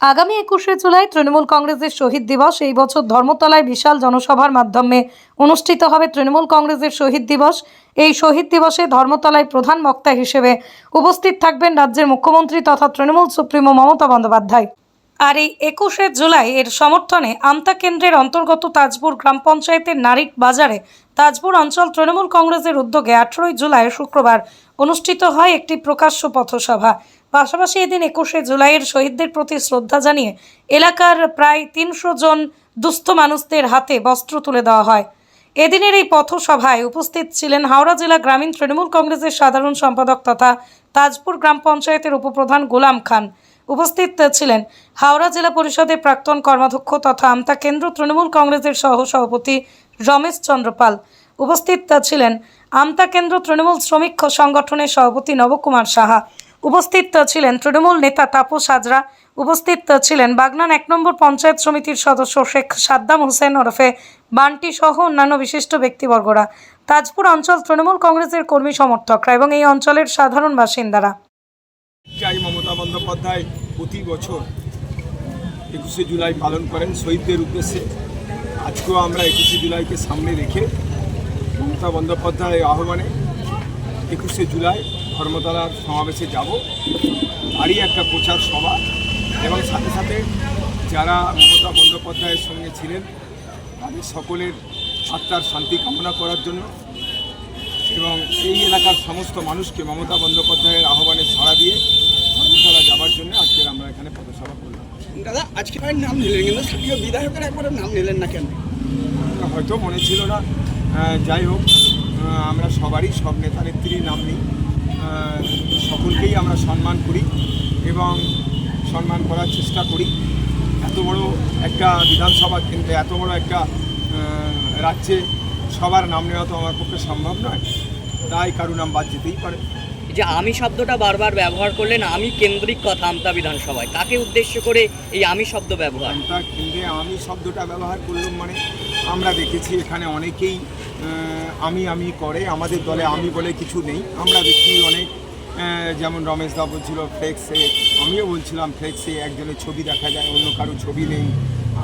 আগামী একুশে জুলাই তৃণমূল কংগ্রেসের শহীদ দিবস। এই বছর ধর্মতলায় বিশাল জনসভার মাধ্যমে অনুষ্ঠিত হবে তৃণমূল কংগ্রেসের শহীদ দিবস। এই শহীদ দিবসে ধর্মতলায় প্রধান বক্তা হিসেবে উপস্থিত থাকবেন রাজ্যের মুখ্যমন্ত্রী তথা তৃণমূল সুপ্রিমো মমতা বন্দ্যোপাধ্যায়। আর এই একুশে জুলাই এর সমর্থনে আমতা কেন্দ্রের অন্তর্গত তাজপুর গ্রাম পঞ্চায়েতের নারিক বাজারে তাজপুর অঞ্চল তৃণমূল কংগ্রেসের উদ্যোগে আঠেরোই জুলাই শুক্রবার অনুষ্ঠিত হয় একটি প্রকাশ্য পথসভা। পাশাপাশি এদিন একুশে জুলাইয়ের শহীদদের প্রতি শ্রদ্ধা জানিয়ে এলাকার প্রায় তিনশো জন দুস্থ মানুষদের হাতে বস্ত্র তুলে দেওয়া হয়। এদিনের এই পথসভায় উপস্থিত ছিলেন হাওড়া জেলা গ্রামীণ তৃণমূল কংগ্রেসের সাধারণ সম্পাদক তথা তাজপুর গ্রাম পঞ্চায়েতের উপপ্রধান গোলাম খান। উপস্থিত ছিলেন হাওড়া জেলা পরিষদের প্রাক্তন কর্মাধ্যক্ষ তথা আমতা কেন্দ্র তৃণমূল কংগ্রেসের সহ সভাপতি রমেশ চন্দ্রপাল উপস্থিত ছিলেন আমতা কেন্দ্র তৃণমূল শ্রমিক সংগঠনের সভাপতি নবকুমার সাহা। উপস্থিত ছিলেন তৃণমূল নেতা তাপস হাজরা, উপস্থিত ছিলেন বাগনান এক নম্বর পঞ্চায়েত সমিতির সদস্য শেখ সাদ্দাম হোসেন ওরফে বান্টি সহ অন্যান্য বিশিষ্ট ব্যক্তিবর্গরা। তাজপুর অঞ্চল তৃণমূল কংগ্রেসের কর্মী সমর্থকরা এবং এই অঞ্চলের সাধারণ বাসিন্দারা। মমতা বন্দ্যোপাধ্যায় প্রতি বছর একুশে জুলাই পালন করেন শহীদদের উদ্দেশ্যে। আজকেও আমরা একুশে জুলাইকে সামনে রেখে মমতা বন্দ্যোপাধ্যায় আহ্বানে একুশে জুলাই ধর্মতলার সমাবেশে যাব। তারই একটা প্রচার সভা। এবং সাথে সাথে যারা মমতা বন্দ্যোপাধ্যায়ের সঙ্গে ছিলেন তাদের সকলের আত্মার শান্তি কামনা করার জন্য এবং এই এলাকার সমস্ত মানুষকে মমতা বন্দ্যোপাধ্যায়ের আহ্বানে সাড়া দিয়ে ধর্মতলা যাবার জন্য আজকের আমরা এখানে পথসভা করলাম। দাদা আজকে নাম নিলেন কিন্তু সাথীয় বিধায়কের একবারে নাম নিলেন না কেন? হয়তো মনে ছিল না। যাই হোক আমরা সবারই সব নেতা নেত্রীর নাম নিই। সকলকেই আমরা সম্মান করি এবং সম্মান করার চেষ্টা করি। এত বড় একটা বিধানসভা কেন্দ্রে এত বড় একটা রাজ্যে সবার নাম নেওয়া তো আমার পক্ষে সম্ভব নয়। তাই কারও নাম বাদ যেতেই পারে। এই যে আমি শব্দটা বারবার ব্যবহার করলেন আমি কেন্দ্রিক কথা আমতা বিধানসভায়। কাকে উদ্দেশ্য করে এই আমি শব্দ ব্যবহার? ঘণ্টা কেন্দ্রে আমি শব্দটা ব্যবহার করলাম মানে আমরা দেখেছি এখানে অনেকেই আমি আমি করে, আমাদের দলে আমি বলে কিছু নেই। আমরা দেখি অনেক যেমন রমেশ দা বলছিল ফ্লেক্সে আমিও বলছিলাম ফ্লেক্সে একজনের ছবি দেখা যায়, অন্য কারও ছবি নেই।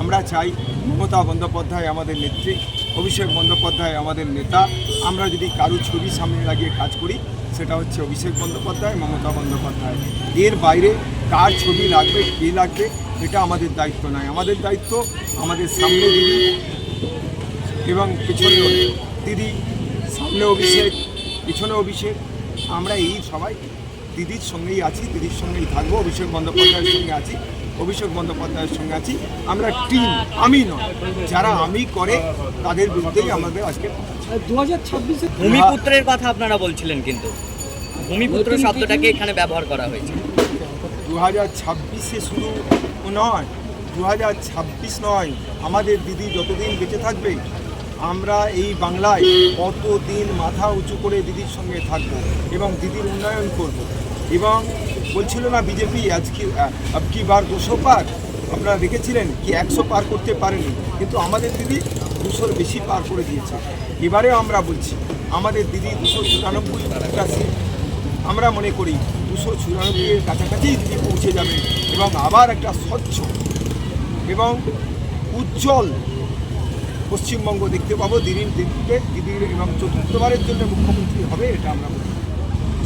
আমরা চাই মমতা বন্দ্যোপাধ্যায় আমাদের নেত্রী, অভিষেক বন্দ্যোপাধ্যায় আমাদের নেতা। আমরা যদি কারও ছবি সামনে লাগিয়ে কাজ করি, সেটা হচ্ছে অভিষেক বন্দ্যোপাধ্যায়, মমতা বন্দ্যোপাধ্যায়। এর বাইরে কার ছবি লাগবে, কী লাগবে, এটা আমাদের দায়িত্ব নয়। আমাদের দায়িত্ব আমাদের সামনে দিদি এবং পিছনে দিদি সামনে অভিষেক পিছনে অভিষেক আমরা এই সবাই দিদির সঙ্গেই আছি দিদির সঙ্গেই থাকব অভিষেক বন্দ্যোপাধ্যায়ের সঙ্গে আছি অভিষেক বন্দ্যোপাধ্যায়ের সঙ্গে আছি। আমরা টিম আমি নয় যারা আমি করে তাদের বিরুদ্ধেই আমাদের আজকে দু হাজার ছাব্বিশে ভূমিপুত্রের কথা আপনারা বলছিলেন কিন্তু। ভূমিপুত্র শব্দটাকে এখানে ব্যবহার করা হয়েছে। দু হাজার ছাব্বিশে শুধু নয় দু হাজার ছাব্বিশ নয় আমাদের দিদি যতদিন বেঁচে থাকবে আমরা এই বাংলায় কতদিন মাথা উঁচু করে দিদির সঙ্গে থাকব এবং দিদির উন্নয়ন করব। এবং বলছিল না বিজেপি আজকে কি বার দুশো পার? আপনারা দেখেছিলেন কি একশো পার করতে পারেনি। কিন্তু আমাদের দিদি দুশোর বেশি পার করে দিয়েছে। এবারেও আমরা বলছি, আমাদের দিদি দুশো চুরানব্বইটা সিট আমরা মনে করি দুশো চুরানব্বইয়ের কাছাকাছি দিদি পৌঁছে যাবে এবং আবার একটা স্বচ্ছ এবং উজ্জ্বল পশ্চিমবঙ্গ দেখতে পাবো দিদির দিদিকে দিদির এবং চতুর্থবারের জন্য মুখ্যমন্ত্রী হবে এটা আমরা বলি।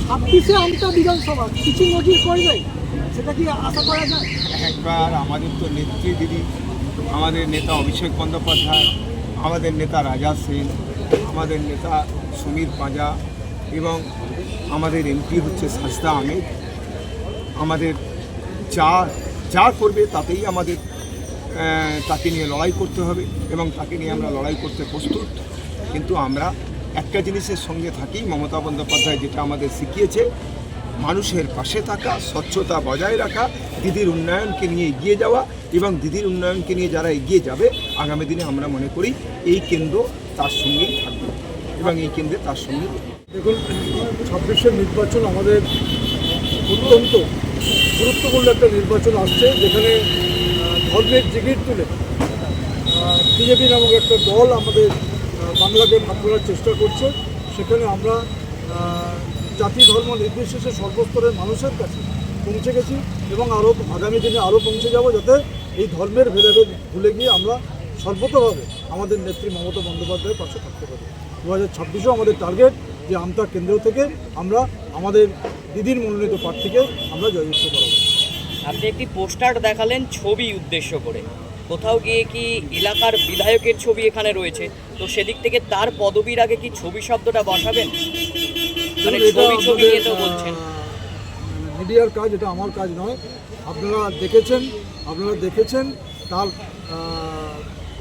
ছাব্বিশে আমতা বিধানসভা কিছু নজির করবে? সেটা কি আশা করা যায়? একবার আমাদের তো নেত্রী দিদি আমাদের নেতা অভিষেক বন্দ্যোপাধ্যায় আমাদের নেতা রাজা সেন আমাদের নেতা সমীর পাঁজা এবং আমাদের এমপি হচ্ছে সাজদা আহমেদ। আমাদের যা যা করবে তাতেই আমাদের তাকে নিয়ে লড়াই করতে হবে এবং তাকে নিয়ে আমরা লড়াই করতে প্রস্তুত। কিন্তু আমরা একটা জিনিসের সঙ্গে থাকি, মমতা বন্দ্যোপাধ্যায় যেটা আমাদের শিখিয়েছে, মানুষের পাশে থাকা, স্বচ্ছতা বজায় রাখা, দিদির উন্নয়নকে নিয়ে এগিয়ে যাওয়া এবং দিদির উন্নয়নকে নিয়ে যারা এগিয়ে যাবে, আগামী দিনে আমরা মনে করি এই কেন্দ্র তার সঙ্গেই থাকবে এবং এই কেন্দ্রে তার সঙ্গে দেখুন ছাব্বিশের নির্বাচন আমাদের অত্যন্ত গুরুত্বপূর্ণ একটা নির্বাচন আসছে, যেখানে ধর্মের জিগির তুলে বিজেপি নামক একটা দল আমাদের বাংলাকে ভাগ করার চেষ্টা করছে। সেখানে আমরা জাতি ধর্ম নির্বিশেষে সর্বস্তরের মানুষের কাছে পৌঁছে গেছি এবং আরও আগামী দিনে আরও পৌঁছে যাব যাতে এই ধর্মের ভেদাভেদ ভুলে গিয়ে আমরা সর্বতভাবে আমাদের নেত্রী মমতা বন্দ্যোপাধ্যায়ের পাশে থাকতে পারি। দু হাজার ছাব্বিশেও আমাদের টার্গেট যে আমতা কেন্দ্র থেকে আমরা আমাদের দিদির মনোনীত প্রার্থীকে আমরা জয়যুক্ত করাবো। আপনি একটি পোস্টার দেখালেন ছবি উদ্দেশ্য করে। কোথাও গিয়ে কি এলাকার বিধায়কের ছবি এখানে রয়েছে? তো সেদিক থেকে তার পদবীর আগে কি ছবি শব্দটা বসাবেন? মানে ছবি ছবি নিয়ে তো বলছেন। মিডিয়ার কাজ এটা আমার কাজ নয়। আপনারা দেখেছেন আপনারা দেখেছেন তার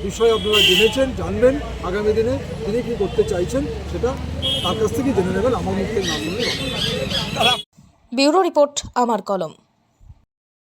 বিষয়ে আপনারা জেনেছেন জানবেন আগামী দিনে তিনি কী করতে চাইছেন সেটা তার কাছ থেকে জেনে নেবেন। আমার মুখে নাম ব্যুরো রিপোর্ট আমার কলম।